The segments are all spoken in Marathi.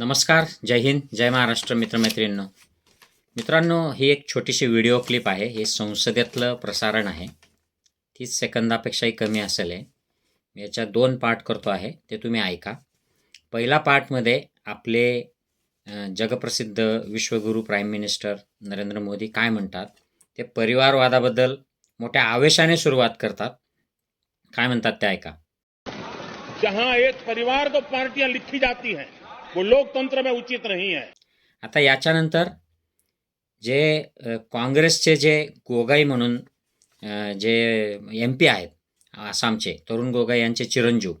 नमस्कार जय हिंद जय महाराष्ट्र मित्रमैत्रिणींनो. मित्रांनो ही एक छोटीशी व्हिडिओ क्लिप आहे. हे संसदेतलं प्रसारण आहे. तीस सेकंदापेक्षाही कमी असेल आहे मी याच्या दोन पार्ट करतो आहे. ते तुम्ही ऐका. पहिला पार्टमध्ये आपले जगप्रसिद्ध विश्वगुरू प्राईम मिनिस्टर नरेंद्र मोदी काय म्हणतात? ते परिवारवादाबद्दल मोठ्या आवेशाने सुरुवात करतात. काय म्हणतात ते ऐका. जहां एक परिवार तो पार्टियां लिखी जाती हैं वो लोकतंत्र में उचित नहीं है। आता याच्यानंतर जे काँग्रेसचे जे गोगाई म्हणून जे एम पी आहेत आसामचे तरुण गोगाई यांचे चिरंजीव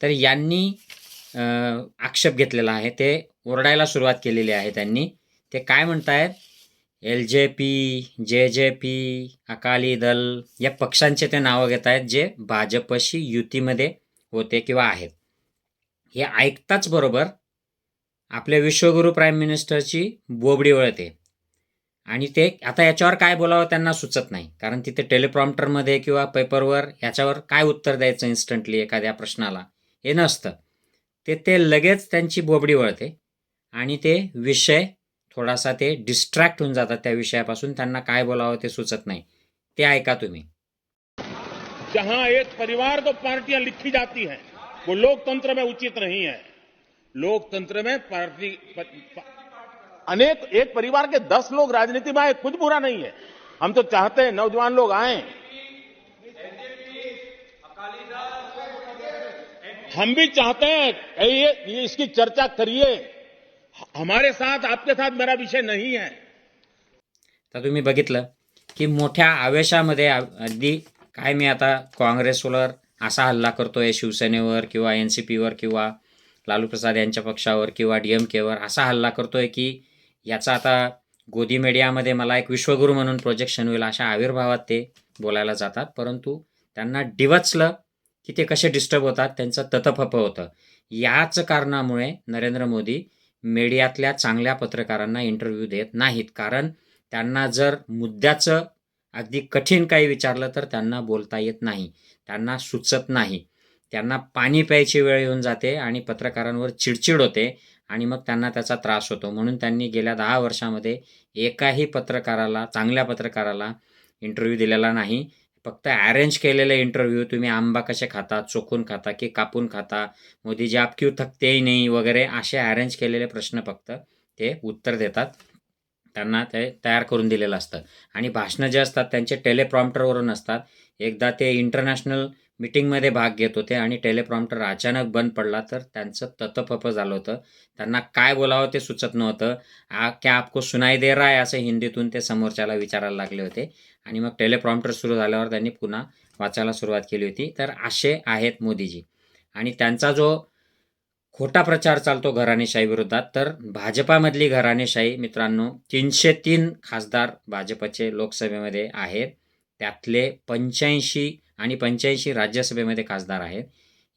तर यांनी आक्षेप घेतलेला आहे ते ओरडायला सुरुवात केलेली आहे त्यांनी. ते काय म्हणतायत? एल जे पी जे जे पी अकाली दल या पक्षांचे ते नावं घेत आहेत जे भाजपशी युतीमध्ये होते किंवा आहेत. हे ऐकताच बरोबर आपल्या विश्वगुरू प्राईम मिनिस्टरची बोबडी वळते. आणि ते आता याच्यावर काय बोलावं त्यांना सुचत नाही. कारण तिथे टेलिप्रॉम्प्टरमध्ये किंवा पेपरवर याच्यावर काय उत्तर द्यायचं इन्स्टंटली एखाद्या प्रश्नाला? हे नसतं. ते ते लगेच त्यांची बोबडी वळते. आणि ते विषय थोडासा ते डिस्ट्रॅक्ट होऊन जातात त्या विषयापासून. त्यांना काय बोलावं ते सुचत नाही. ते ऐका तुम्ही. जहां एक परिवार तो पार्टियां लिखी जाती हैं वो लोकतंत्र में उचित नहीं है। लोकतंत्र में पार्टी प, प, अनेक एक परिवार के दस लोग राजनीति में आए कुछ बुरा नहीं है। हम तो चाहते हैं नौजवान लोग आए। हम भी चाहते हैं ये, ये इसकी चर्चा करिए। हमारे साथ आपके साथ मेरा विषय नहीं है। तर तुम्ही बघितलं की मोठ्या आवेशामध्ये आ- अगदी काय मी आता काँग्रेसवर असा हल्ला करतोय शिवसेनेवर किंवा एन सी पीवर किंवा लालू प्रसाद यांच्या पक्षावर किंवा डी एम केवर असा हल्ला करतोय की याचा आता गोदी मीडियामध्ये मला एक विश्वगुरू म्हणून प्रोजेक्शन होईल अशा आविर्भावात ते बोलायला जातात. परंतु त्यांना डिवचलं की ते कसे डिस्टर्ब होतात त्यांचं ततफप होतं. याच कारणामुळे नरेंद्र मोदी मीडियातल्या चांगल्या पत्रकारांना इंटरव्ह्यू देत नाहीत. कारण त्यांना जर मुद्द्याचं अगदी कठीण काही विचारलं तर त्यांना बोलता येत नाही. त्यांना सुचत नाही. त्यांना पाणी प्यायची वेळ येऊन जाते आणि पत्रकारांवर चिडचिड होते आणि मग त्यांना त्याचा त्रास होतो. म्हणून त्यांनी गेल्या दहा वर्षामध्ये एकाही पत्रकाराला चांगल्या पत्रकाराला इंटरव्ह्यू दिलेला नाही. फक्त अरेंज केलेले इंटरव्ह्यू तुम्ही आंबा कसे खाता चोखून खाता की कापून खाता मोदीजी आप क्यू थकतेही नाही वगैरे असे अरेंज केलेले प्रश्न फक्त ते उत्तर देतात. त्यांना ते तयार करून दिलेलं असतं. आणि भाषणं जे असतात त्यांचे टेलिप्रॉम्प्टरवरून असतात. एकदा ते इंटरनॅशनल मिटिंगमध्ये भाग घेत होते आणि टेलिप्रॉम्प्टर अचानक बंद पडला तर त्यांचं ततफप झालं होतं. त्यांना काय बोलावं ते सुचत नव्हतं. आ क्या आपको सुनाई दे रहा है? असं हिंदीतून ते समोरच्याला विचारायला लागले होते. आणि मग टेलिप्रॉम्प्टर सुरू झाल्यावर त्यांनी पुन्हा वाचायला सुरुवात केली होती. तर असे आहेत मोदीजी. आणि त्यांचा जो खोटा प्रचार चालतो घराणेशाही विरोधात तर भाजपामधली घराणेशाही मित्रांनो तीनशे तीन खासदार भाजपचे लोकसभेमध्ये आहेत. त्यातले पंच्याऐंशी आणि पंच्याऐंशी राज्यसभेमध्ये खासदार आहेत.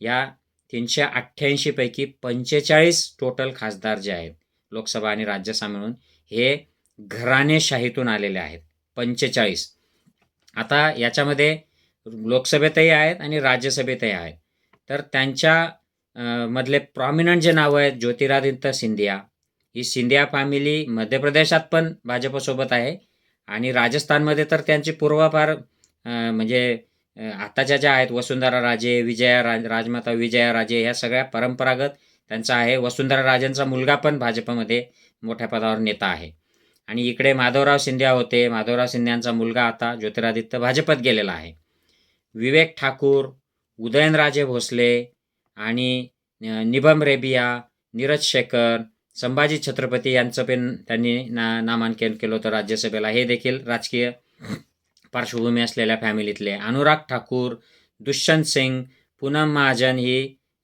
या तीनशे अठ्ठ्याऐंशीपैकी पंचेचाळीस टोटल खासदार जे आहेत लोकसभा आणि राज्यसभा मिळून हे घराणेशाहीतून आलेले आहेत. पंचेचाळीस. आता याच्यामध्ये लोकसभेतही आहेत आणि राज्यसभेतही आहेत. तर त्यांच्या मधले प्रॉमिनंट जे नावं आहेत ज्योतिरादित्य सिंधिया. ही सिंधिया फॅमिली मध्य प्रदेशात पण भाजपसोबत आहे. आणि राजस्थानमध्ये तर त्यांची पूर्वापार म्हणजे आत्ताच्या ज्या आहेत वसुंधरा राजे विजया राज राजमाता विजया राजे ह्या सगळ्या परंपरागत त्यांचा आहे. वसुंधरा राजेंचा मुलगा पण भाजपमध्ये मोठ्या पदावर नेता आहे. आणि इकडे माधवराव सिंधिया होते. माधवराव सिंधियांचा मुलगा आता ज्योतिरादित्य भाजपत गेलेला आहे. विवेक ठाकूर उदयनराजे भोसले आणि निभम निबम रेबिया नीरज शेखर संभाजी छत्रपती यांचं पण त्यांनी ना नामांकन केलं होतं राज्यसभेला. हे देखील राजकीय पार्श्वभूमी असलेल्या फॅमिलीतले अनुराग ठाकूर दुष्यंत सिंग पूनम महाजन ही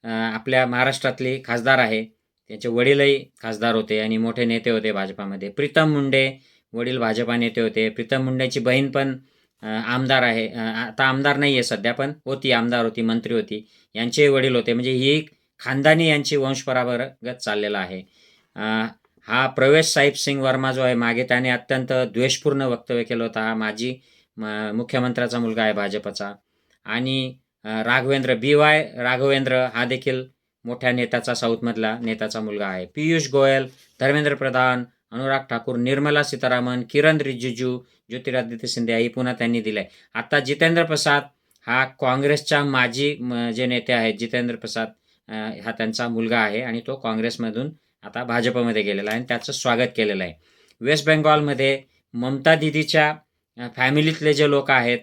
आपल्या महाराष्ट्रातली खासदार आहे. त्यांचे वडीलही खासदार होते आणि मोठे नेते होते भाजपामध्ये. प्रीतम मुंडे वडील भाजपा नेते होते. प्रीतम मुंडेची बहीण पण आमदार आहे. आता आमदार नाही आहे सध्या पण होती आमदार होती मंत्री होती. यांचे वडील होते. म्हणजे ही खानदानी यांची वंशपरागत चाललेला आहे. हा प्रवेश साहिब सिंग वर्मा जो आहे मागे त्याने अत्यंत द्वेषपूर्ण वक्तव्य केलं होतं. हा माजी मुख्यमंत्र्याचा मुलगा आहे भाजपचा. आणि राघवेंद्र बी वाय राघवेंद्र हा देखील मोठ्या नेत्याचा साऊथमधला नेत्याचा मुलगा आहे. पियुष गोयल धर्मेंद्र प्रधान अनुराग ठाकूर निर्मला सीतारामन किरण रिजिजू ज्योतिरादित्य सिंधिया ही पुन्हा त्यांनी दिलंय. आता जितेंद्र प्रसाद हा काँग्रेसच्या माजी म, जे नेते आहेत जितेंद्र प्रसाद हा त्यांचा मुलगा आहे आणि तो काँग्रेसमधून आता भाजपमध्ये गेलेला आहे आणि त्याचं स्वागत केलेलं आहे. वेस्ट बेंगॉलमध्ये ममता दिदीच्या फॅमिलीतले जे लोक आहेत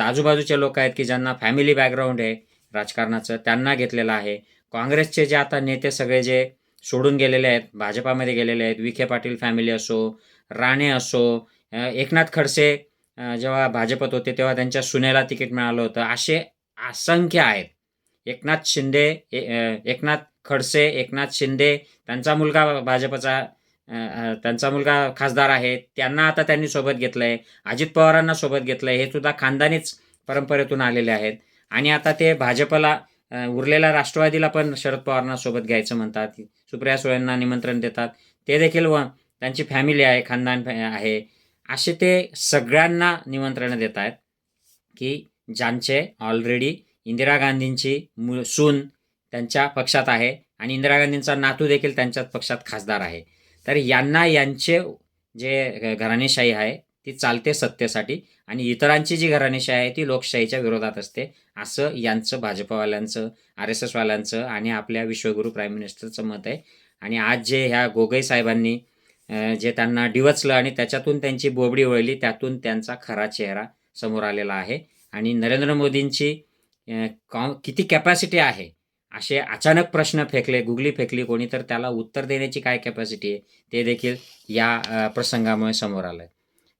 आजूबाजूचे लोक आहेत की ज्यांना फॅमिली बॅकग्राऊंड आहे राजकारणाचं त्यांना घेतलेलं आहे. काँग्रेसचे जे आता नेते सगळे जे सोडून गेलेले आहेत भाजपामध्ये गेलेले आहेत विखे पाटील फॅमिली असो राणे असो एकनाथ खडसे जेव्हा भाजपत होते तेव्हा त्यांच्या सुनेला तिकीट मिळालं होतं. असे असंख्य आहेत. एकनाथ शिंदे ए- एकनाथ खडसे एकनाथ शिंदे त्यांचा मुलगा भाजपचा त्यांचा मुलगा खासदार आहे. त्यांना आता त्यांनी सोबत घेतलं आहे अजित पवारांना सोबत घेतलं आहे हे सुद्धा खानदानीच परंपरेतून आलेले आहेत. आणि आता ते भाजपला उरलेल्या राष्ट्रवादीला पण शरद पवारांना सोबत घ्यायचं म्हणतात. सुप्रिया सुळेंना निमंत्रण देतात. ते देखील व त्यांची फॅमिली आहे खानदान फॅ- आहे. असे ते सगळ्यांना निमंत्रणं देत आहेत की ज्यांचे ऑलरेडी इंदिरा गांधींची मु सून त्यांच्या पक्षात आहे. आणि इंदिरा गांधींचा नातू देखील त्यांच्याच पक्षात खासदार आहे. तर यांना यांचे जे घराणेशाही आहे ती चालते सत्तेसाठी आणि इतरांची जी घराणेशाही आहे ती लोकशाहीच्या विरोधात असते. असं यांचं भाजपवाल्यांचं आर एस एसवाल्यांचं आणि आपल्या विश्वगुरू प्राईम मिनिस्टरचं मत आहे. आणि आज जे ह्या गोगई साहेबांनी जे त्यांना डिवचलं आणि त्याच्यातून त्यांची बोबडी वळली त्यातून त्यांचा खरा चेहरा समोर आलेला आहे. आणि नरेंद्र मोदींची कॉ- किती कॅपॅसिटी आहे असे अचानक प्रश्न फेकले गुगली फेकली कोणी तर त्याला उत्तर देण्याची काय कॅपॅसिटी आहे ते देखील या प्रसंगामुळे समोर आलं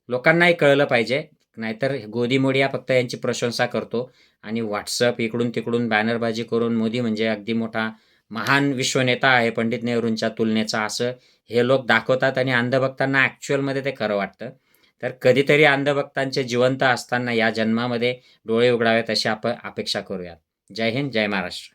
लोकांनाही कळलं पाहिजे नाहीतर गोदी मोडिया फक्त यांची प्रशंसा करतो आणि व्हॉट्सअप इकडून तिकडून बॅनरबाजी करून मोदी म्हणजे अगदी मोठा महान विश्वनेता आहे पंडित नेहरूंच्या तुलनेचा असं हे लोक दाखवतात आणि अंधभक्तांना ॲक्च्युअलमध्ये ते खरं वाटतं. तर कधीतरी अंधभक्तांचे जिवंत असताना या जन्मामध्ये डोळे उघडावेत अशी आपण अपेक्षा करूयात. जय हिंद जय महाराष्ट्र.